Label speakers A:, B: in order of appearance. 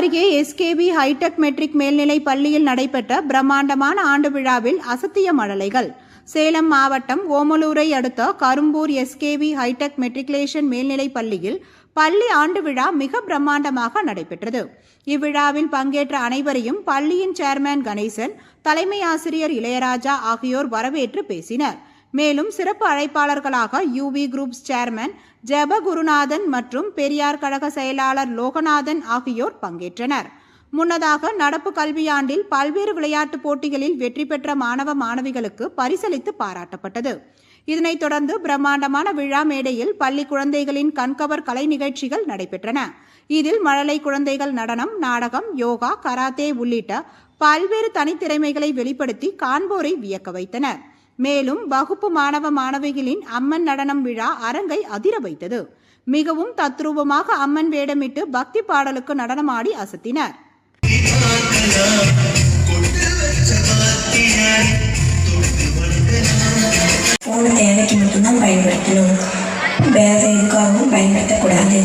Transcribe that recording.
A: அருகே SKB hitech matric மேல்நிலை பள்ளியில் நடைபெற்ற பிரம்மாண்டமான ஆண்டு விழாவில் அசத்திய மழலைகள். சேலம் மாவட்டம் ஓமலூரை அடுத்த கரும்பூர் எஸ்கேவி ஹைடெக் மெட்ரிகுலேஷன் மேல்நிலை பள்ளியில் பள்ளி ஆண்டு விழா மிக பிரம்மாண்டமாக நடைபெற்றது. இவ்விழாவில் பங்கேற்ற அனைவரையும் பள்ளியின் சேர்மேன் கணேசன் தலைமை ஆசிரியர் இளையராஜா ஆகியோர் வரவேற்று பேசினர். மேலும் சிறப்பு அழைப்பாளர்களாக யூவி குரூப்ஸ் சேர்மன் ஜெப குருநாதன் மற்றும் பெரியார் கழக செயலாளர் லோகநாதன் ஆகியோர் பங்கேற்றனர். முன்னதாக நடப்பு கல்வியாண்டில் பல்வேறு விளையாட்டுப் போட்டிகளில் வெற்றி பெற்ற மாணவ மாணவிகளுக்கு பரிசளித்து பாராட்டப்பட்டது. இதனைத் தொடர்ந்து பிரம்மாண்டமான விழா மேடையில் பள்ளி குழந்தைகளின் கண்கவர் கலை நிகழ்ச்சிகள் நடைபெற்றன. இதில் மழலை குழந்தைகள் நடனம் நாடகம் யோகா கராத்தே உள்ளிட்ட பல்வேறு தனித்திறமைகளை வெளிப்படுத்தி காண்போரை வியக்க வைத்தனர். மேலும் வகுப்பு மாணவ மாணவிகளின் அம்மன் நடனம் விழா அரங்கை அதிர வைத்தது. மிகவும் தத்ரூபமாக அம்மன் வேடமிட்டு பக்தி பாடலுக்கு நடனமாடி அசத்தினர்.
B: போன தேவைக்கு மட்டும்தான் பயன்படுத்தணும். வேற எதுக்காகவும் பயன்படுத்தக்கூடாது.